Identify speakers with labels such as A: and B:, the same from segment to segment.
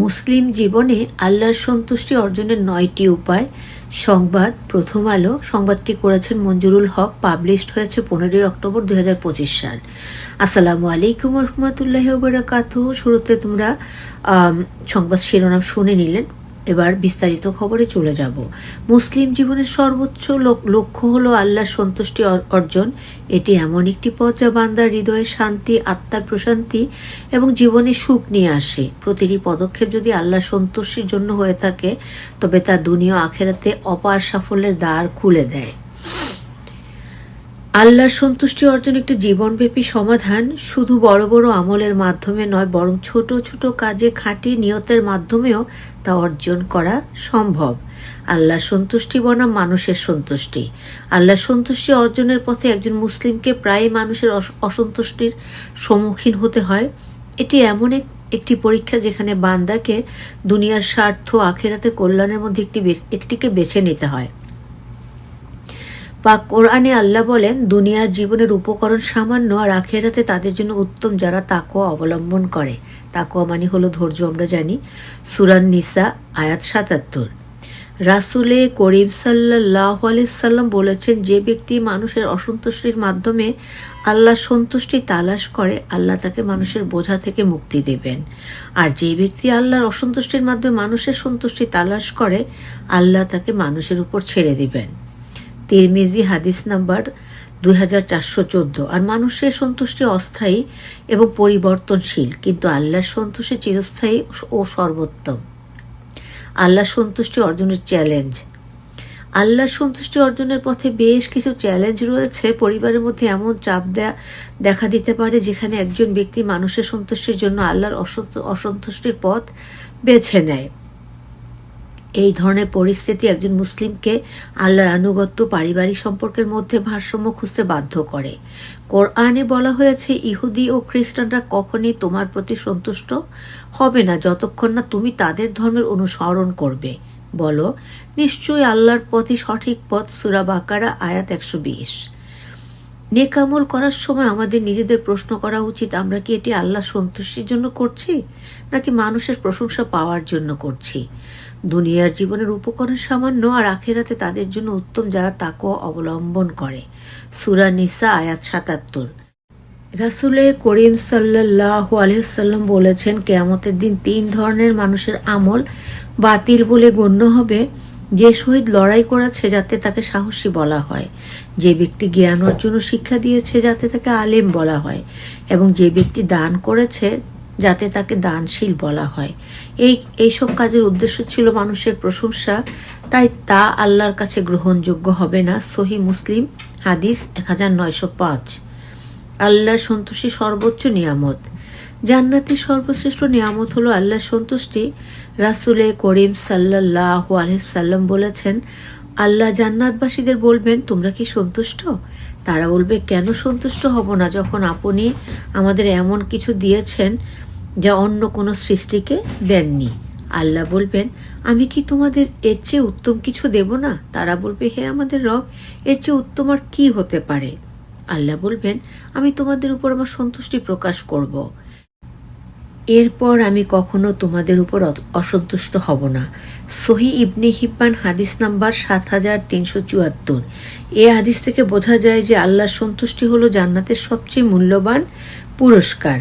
A: মুসলিম জীবনে আল্লাহর সন্তুষ্টি অর্জনের নয়টি উপায়। সংবাদ, প্রথম আলো। সংবাদটি করেছেন মঞ্জুরুল হক, পাবলিশড হয়েছে পনেরোই অক্টোবর দুই হাজার পঁচিশ সাল। আসসালামু আলাইকুম রহমতুল্লাহ বারাকাতু শুরুতে তোমরা সংবাদ শিরোনাম শুনে নিলেন। এবার বিস্তারিত খবরে চলে যাব। মুসলিম জীবনের সর্বোচ্চ লক্ষ্য হলো আল্লাহর সন্তুষ্টি অর- অর্জন। এটি এমন একটি পথ যা বান্দার হৃদয়ে শান্তি, আত্মার প্রশান্তি এবং জীবনে সুখ নিয়ে আসে। প্রতিটি পদক্ষেপ যদি আল্লাহ সন্তুষ্টির জন্য হয়ে থাকে, তবে তা দুনিয়া আখেরাতে অপার সাফল্যের দ্বার খুলে দেয়। আল্লাহর সন্তুষ্টি অর্জন একটি জীবনব্যাপী সমাধান, শুধু বড় বড় আমলের মাধ্যমে নয়, বরং ছোট ছোট কাজে খাঁটি নিয়তের মাধ্যমেও তা অর্জন করা সম্ভব। আল্লাহর সন্তুষ্টি বনাম মানুষের সন্তুষ্টি। আল্লাহর সন্তুষ্টি অর্জনের পথে একজন মুসলিমকে প্রায় মানুষের অসন্তুষ্টির সম্মুখীন হতে হয়। এটি এমন এক, একটি পরীক্ষা যেখানে বান্দাকে দুনিয়ার স্বার্থ, আখেরাতে কল্যাণের মধ্যে একটি একটিকে বেছে নিতে হয়। পাক কোরআনে আল্লাহ বলেন, দুনিয়ার জীবনের উপকরণ সামান্য আর আখেরাতে তাদের জন্য উত্তম যারা তাকোয়া অবলম্বন করে। তাকোয়া মানে হলো ধৈর্য, আমরা জানি। সুরান নিসা, আয়াত সাতাত্তর। রাসুলে করিম সাল্লাহ সাল্লাম বলেছেন, যে ব্যক্তি মানুষের অসন্তুষ্টির মাধ্যমে আল্লাহর সন্তুষ্টি তালাশ করে, আল্লাহ তাকে মানুষের বোঝা থেকে মুক্তি দেবেন। আর যে ব্যক্তি আল্লাহর অসন্তুষ্টির মাধ্যমে মানুষের সন্তুষ্টি তালাশ করে, আল্লাহ তাকে মানুষের উপর ছেড়ে দিবেন। তিরমিজি হাদিস নাম্বার দুই হাজার চারশো চোদ্দ। আর মানুষের সন্তুষ্টি অস্থায়ী এবং পরিবর্তনশীল, কিন্তু আল্লাহর সন্তুষ্টি চিরস্থায়ী ও সর্বোত্তম। আল্লাহ সন্তুষ্টি অর্জনের চ্যালেঞ্জ আল্লাহর সন্তুষ্টি অর্জনের পথে বেশ কিছু চ্যালেঞ্জ রয়েছে। পরিবারের মধ্যে এমন চাপ দেয়া, দেখা দিতে পারে যেখানে একজন ব্যক্তি মানুষের সন্তুষ্টির জন্য আল্লাহর অসন্ত- অসন্তুষ্টির পথ বেছে নেয়। এই ধরনের পরিস্থিতি একজন মুসলিমকে আল্লাহর আনুগত্য, পারিবারিক সম্পর্কের মধ্যে ভারসাম্য খুঁজতে বাধ্য করে। কোরআনে বলা হয়েছে, ইহুদি ও খ্রিস্টানরা কখনই তোমার প্রতি সন্তুষ্ট হবে না যতক্ষণ না তুমি তাদের ধর্মের অনুসরণ করবে। বলো, নিশ্চয়ই আল্লাহর পথই সঠিক পথ? সুরা বাকারা, আয়াত একশো বিশ। নেকামল করার সময় আমাদের নিজেদের প্রশ্ন করা উচিত, আমরা কি এটি আল্লাহ সন্তুষ্টির জন্য করছি নাকি মানুষের প্রশংসা পাওয়ার জন্য করছি? দুনিয়ার জীবনের উপকরণ সামান্য আর আখেরাতে তাদের জন্য উত্তম যারা তাকে অবলম্বন করে। সুরা নিসা, আয়াত সাতাত্তর। রাসুলে করিম সাল্লাহ আলহাম বলেছেন, কেয়ামতের দিন তিন ধরনের মানুষের আমল বাতিল বলে গণ্য হবে। যে শহীদ লড়াই করেছে যাতে তাকে সাহসী বলা হয়, যে ব্যক্তি জ্ঞান অর্জন শিক্ষা দিয়েছে যাতে তাকে আলেম বলা হয়, এবং যে ব্যক্তি দান করেছে যাতে তাকে দানশীল বলা হয়। এই, এইসব কাজের উদ্দেশ্য ছিল মানুষের প্রশংসা, তাই তা আল্লাহর কাছে গ্রহণযোগ্য হবে না, সহি মুসলিম হাদিস এক হাজার নয়শো পাঁচ। আল্লাহর সন্তুষ্টি সর্বোচ্চ নিয়ামত। জান্নাতের সর্বশ্রেষ্ঠ নিয়ামত হলো আল্লাহর সন্তুষ্টি। রাসুলে করিম সাল্লাহ আলহাম বলেছেন, আল্লাহ জান্নাতবাসীদের বলবেন, তোমরা কি সন্তুষ্ট? তারা বলবে, কেন সন্তুষ্ট হব না যখন আপনি আমাদের এমন কিছু দিয়েছেন যা অন্য কোনো সৃষ্টিকে দেননি। আল্লাহ বলবেন, আমি কি তোমাদের এর চেয়ে উত্তম কিছু দেব না? তারা বলবে, হে আমাদের রব, এর চেয়ে উত্তম আর কি হতে পারে? আল্লাহ বলবেন, আমি তোমাদের উপর আমার সন্তুষ্টি প্রকাশ করব। এরপর আমি কখনো তোমাদের উপর অসন্তুষ্ট হব না। সহি ইবনে হিব্বান হাদিস নাম্বার সাত হাজার তিনশো চুয়াত্তর। এ হাদিস থেকে বোঝা যায় যে আল্লাহর সন্তুষ্টি হলো জান্নাতের সবচেয়ে মূল্যবান পুরস্কার।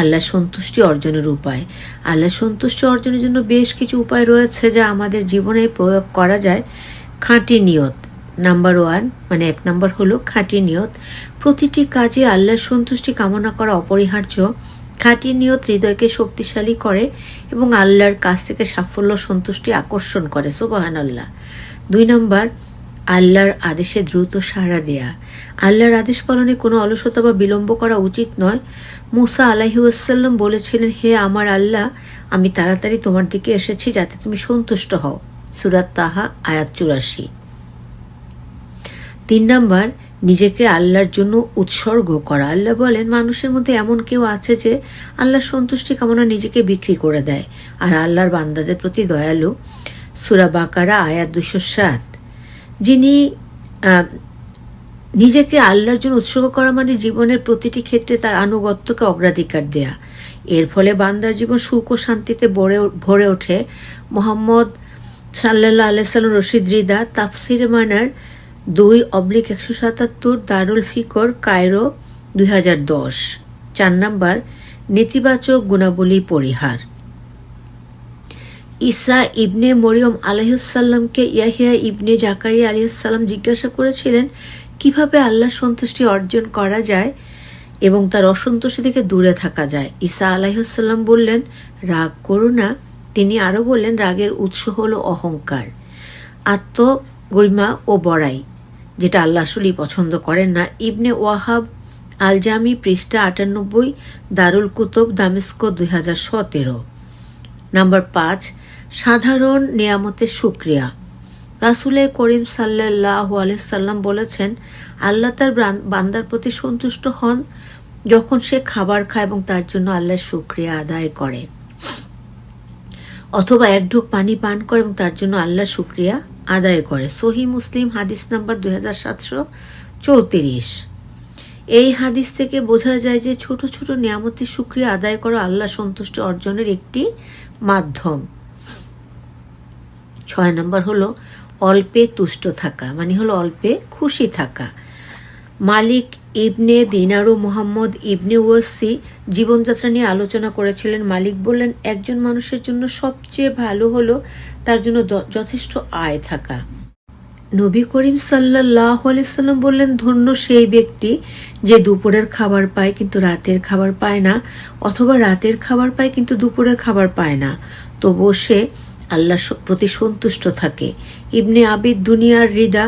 A: আল্লাহ সন্তুষ্টি অর্জনের উপায়। আল্লাহ সন্তুষ্টি অর্জনের জন্য বেশ কিছু উপায় রয়েছে যা আমাদের জীবনে প্রয়োগ করা যায়। খাঁটি নিয়ত নাম্বার ওয়ান মানে এক নাম্বার হলো খাঁটি নিয়ত। প্রতিটি কাজে আল্লাহর সন্তুষ্টি কামনা করা অপরিহার্য। খাঁটি নিয়ত হৃদয়কে শক্তিশালী করে এবং আল্লাহর কাছ থেকে সাফল্য, সন্তুষ্টি আকর্ষণ করে সোবাহান আল্লাহ দুই নম্বর আল্লাহর আদেশে দ্রুত সাড়া দেয়া। আল্লাহর আদেশ পালনে কোনো অলসতা বা বিলম্ব করা উচিত নয়। মুসা আলাহিউসাল্লাম বলেছিলেন, হে আমার আল্লাহ, আমি তাড়াতাড়ি তোমার দিকে এসেছি যাতে তুমি সন্তুষ্ট হও। সুরাত তাহা, আয়াত চুরাশি। তিন নাম্বার, নিজেকে আল্লাহর জন্য উৎসর্গ করা। আল্লাহ বলেন, মানুষের মধ্যে এমন কেউ আছে যে আল্লাহর সন্তুষ্টি কামনা নিজেকে বিক্রি করে দেয়, আর আল্লাহর বান্দাদের প্রতি দয়ালু। সুরা বাকারা, আয়াত দুশো সাত। যিনি নিজেকে আল্লাহর জন্য উৎসর্গ করা মানে জীবনের প্রতিটি ক্ষেত্রে তার আনুগত্যকে অগ্রাধিকার দেয়া। এর ফলে বান্দার জীবন সুখ ও শান্তিতে ভরে ভরে ওঠে। মোহাম্মদ সাল্লাহ আলাইসাল্লাম রশিদ রিদা, তাফসির মানার দুই অবলিক একশো সাতাত্তর, দারুল ফিকর, কায়রো দুই হাজার দশ। চার নাম্বার, নেতিবাচক গুণাবলী পরিহার। ঈসা ইবনে মরিয়ম আলহিসাল্লামকে ইয়াহিয়া ইবনে জাকারিয়া আলহিসাল্লাম জিজ্ঞাসা করেছিলেন, কীভাবে আল্লাহ সন্তুষ্টি অর্জন করা যায় এবং তার অসন্তুষ্টি থেকে দূরে থাকা যায়? ঈসা আলাইসাল্লাম বললেন, রাগ করো না। তিনি আরও বললেন, রাগের উৎস হলো অহংকার, আত্মগরিমা ও বড়াই, যেটা আল্লাহ আসলেই পছন্দ করেন না। ইবনে ওয়াহাব আলজামি পৃষ্ঠা আটানব্বই, দারুল কুতুব, দামেস্কো দুই হাজার সতেরো। নাম্বার পাঁচ সাধারণ নিয়ামতের সুক্রিয়া। রাসুলে করিম সাল্লাহ আলাইসাল্লাম বলেছেন, আল্লাহ তার বান্দার প্রতি সন্তুষ্ট হন যখন সে খাবার খায় এবং তার জন্য আল্লাহর সুক্রিয়া আদায় করে। অথবা এক ঢোক পানি পান করে এবং তার জন্য আল্লাহর শুক্রিয়া আদায় করে। সহি মুসলিম হাদিস নাম্বার দুই হাজার সাতশো চৌত্রিশ। এই হাদিস থেকে বোঝা যায় যে ছোট ছোট নিয়ামতের শুক্রিয়া আদায় করা আল্লাহ সন্তুষ্ট অর্জনের একটি মাধ্যম। ছয় নম্বর হলো অল্পে তুষ্ট থাকা মানে হলো অল্পে খুশি থাকা। মালিক ইবনে দিনারু মোহাম্মদ ইবনে ওয়াসি জীবনযাত্রা নিয়ে আলোচনা করেছিলেন। মালিক বললেন, একজন মানুষের জন্য সবচেয়ে ভালো হলো তার জন্য যথেষ্ট আয় থাকা। নবী করিম সাল্লাহ আলাইসাল্লাম বললেন, ধন্য সেই ব্যক্তি যে দুপুরের খাবার পায় কিন্তু রাতের খাবার পায় না, অথবা রাতের খাবার পায় কিন্তু দুপুরের খাবার পায় না। তবুও সে আল্লাহ প্রতি সন্তুষ্ট থাকে। ইবনে আবিদ দুনিয়ার রিদা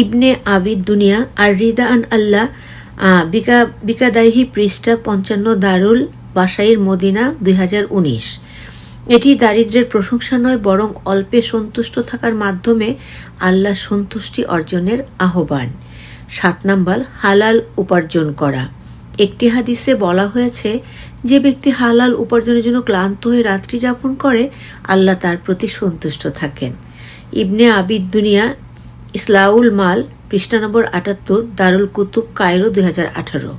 A: ইবনে আবিদ দুনিয়া আর রিদা আন আল্লাহ বিকা, বিকাদাইহি পৃষ্ঠা পঞ্চান্ন দারুল বাসাইর মদিনা দুই হাজার উনিশ। এটি দারিদ্র্যের প্রশংসা নয়, বরং অল্পে সন্তুষ্ট থাকার মাধ্যমে আল্লাহ সন্তুষ্টি অর্জনের আহ্বান। সাত নাম্বার, হালাল উপার্জন করা। একটি হাদিসে বলা হয়েছে, যে ব্যক্তি হালাল উপার্জনের জন্য ক্লান্ত হয়ে রাত্রি যাপন করে, আল্লাহ তার প্রতি সন্তুষ্ট থাকেন। ইবনে আবিদ দুনিয়া, ইসলাউল মাল, পৃষ্ঠা নম্বর আটাত্তর, দারুল কুতুব, কায়রো দুই হাজার আঠারো।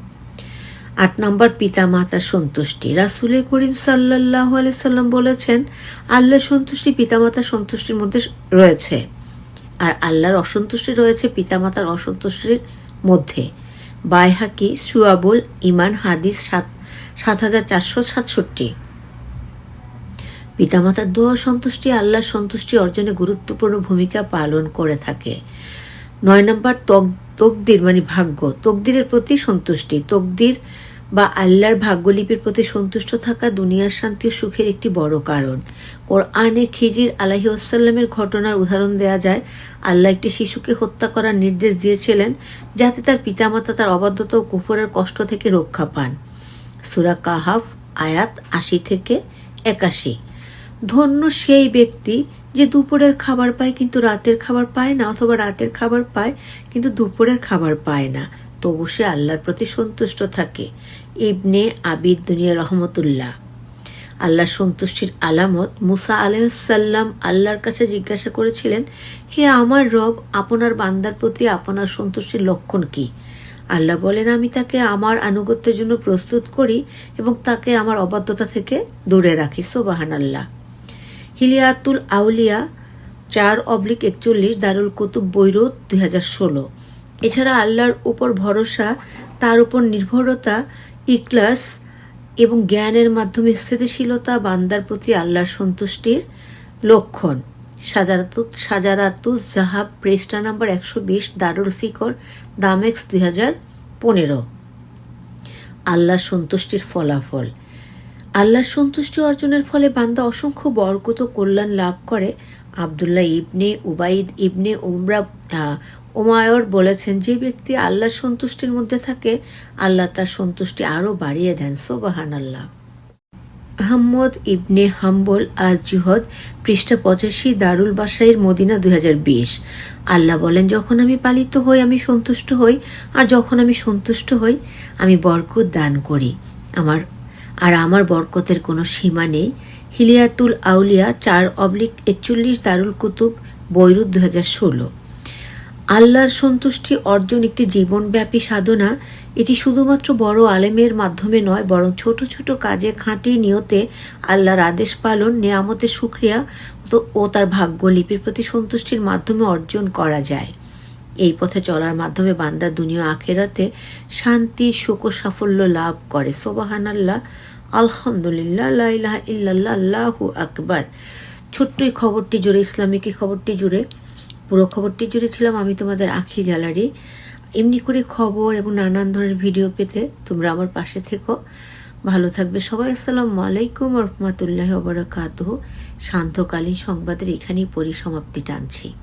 A: আট নম্বর, পিতা মাতার সন্তুষ্টি। রাসুলে করিম সাল্লাহ সাল্লাম বলেছেন, আল্লাহর সন্তুষ্টি পিতামাতার সন্তুষ্টির মধ্যে রয়েছে, আর আল্লাহর অসন্তুষ্টি রয়েছে পিতামাতার অসন্তুষ্টির মধ্যে। বাইহাকি সুয়াবুল ইমান হাদিস সাত সাত হাজার চারশো সাতষট্টি। পিতামাতার দোয়া, সন্তুষ্টি, আল্লাহর সন্তুষ্টি অর্জনে গুরুত্বপূর্ণ ভূমিকা পালন করে থাকে। নয় নম্বর তক- তকদির মানে ভাগ্য। তকদিরের প্রতি সন্তুষ্টি। তকদির বা আল্লাহর ভাগ্যলিপির প্রতি সন্তুষ্ট থাকা দুনিয়ার শান্তি ও সুখের একটি বড় কারণ। কোরআনে খিজির আলাহি আসাল্লামের ঘটনার উদাহরণ দেয়া যায়, আল্লাহ একটি শিশুকে হত্যা করার নির্দেশ দিয়েছিলেন যাতে তার পিতামাতা তার অবাধ্যতা ও কুফরের কষ্ট থেকে রক্ষা পান। সুরা কাহাফ, আয়াত আশি থেকে একাশি। ধন্য সেই ব্যক্তি যে দুপুরের খাবার পায় কিন্তু রাতের খাবার পায় না, অথবা রাতের খাবার পায় কিন্তু দুপুরের খাবার পায় না। তবু সে আল্লাহর প্রতি সন্তুষ্ট থাকে। ইবনে আবিদ দুনিয়া রহমতুল্লাহ। আল্লাহর সন্তুষ্টির আলামত মুসা আলাইসাল্লাম আল্লাহর কাছে জিজ্ঞাসা করেছিলেন, হে আমার রব, আপনার বান্দার প্রতি আপনার সন্তুষ্টির লক্ষণ কি? আল্লাহ বলেন, আমি তাকে আমার আনুগত্যের জন্য প্রস্তুত করি এবং তাকে আমার অবাধ্যতা থেকে দূরে রাখি। সোবাহান আল্লাহ হিলিয়াতুল আউলিয়া, চার অবলিক একচল্লিশ দারুল কুতুব বৈরুত দুই হাজার ষোলো। এছাড়া আল্লাহর উপর ভরসা, তার উপর নির্ভরতা ইকলাস এবং জ্ঞানের মাধ্যমে স্থিতিশীলতা, বান্দার প্রতি আল্লাহর সন্তুষ্টির লক্ষণ। সাজারাতু সাজারাতুস জাহাব, পৃষ্ঠা নাম্বার একশো বিশ, দারুল ফিকর, দামেক্স দুই হাজার পনেরো। আল্লাহর সন্তুষ্টির ফলাফল। আল্লাহর সন্তুষ্টি অর্জনের ফলে বান্দা অসংখ্য বরকত কল্যাণ লাভ করে। আবদুল্লাহ ইবনে উবাইদ ইবনে উমরা ওমায়র বলেছেন, যে ব্যক্তি আল্লাহর সন্তুষ্টির মধ্যে থাকে, আল্লাহ তার সন্তুষ্টি আরও বাড়িয়ে দেন। সোবাহান আল্লাহ আহম্মদ ইবনে হাম্বল আজ জুহদ পৃষ্ঠা পঁচাশি, দারুল বাসাইর মদিনা, দুই হাজার বিশ। আল্লাহ বলেন, যখন আমি পালিত হই, আমি সন্তুষ্ট হই, আর যখন আমি সন্তুষ্ট হই, আমি বরকত দান করি। আমার আর আমার বরকতের কোনো সীমা নেই। হিলিয়াতুল আউলিয়া চার অবলিক একচল্লিশ দারুল কুতুব, বৈরুত দু হাজার ষোলো। আল্লাহর সন্তুষ্টি অর্জন একটি জীবনব্যাপী সাধনা। এটি শুধুমাত্র বড় আলেমের মাধ্যমে নয়, বরং ছোট ছোট কাজে খাঁটি নিয়তে আল্লাহর আদেশ পালন, নেয়ামতের সুক্রিয়া ও তার ভাগ্য লিপির প্রতি সন্তুষ্টির মাধ্যমে অর্জন করা যায়। এই পথে চলার মাধ্যমে বান্দা দুনিয়া আখেরাতে শান্তি শোক সাফল্য লাভ করে। সোবাহান আল্লাহ আলহামদুলিল্লাহ, লা ইলাহা ইল্লাল্লাহ, আল্লাহু আকবার। ছোট্ট এই খবরটি জুড়ে, ইসলামিক খবরটি জুড়ে, পুরো খবরটি জুড়ে ছিলাম আমি তোমাদের আখি গ্যালারি। এমনি করে খবর এবং নানান ধরনের ভিডিও পেতে তোমরা আমার পাশে থেকো। ভালো থাকবে সবাই, আসসালামু আলাইকুম রহমতুল্লাহ ওবরাকাতুহ শান্তকালীন সংবাদের এখানেই পরিসমাপ্তি টানছি।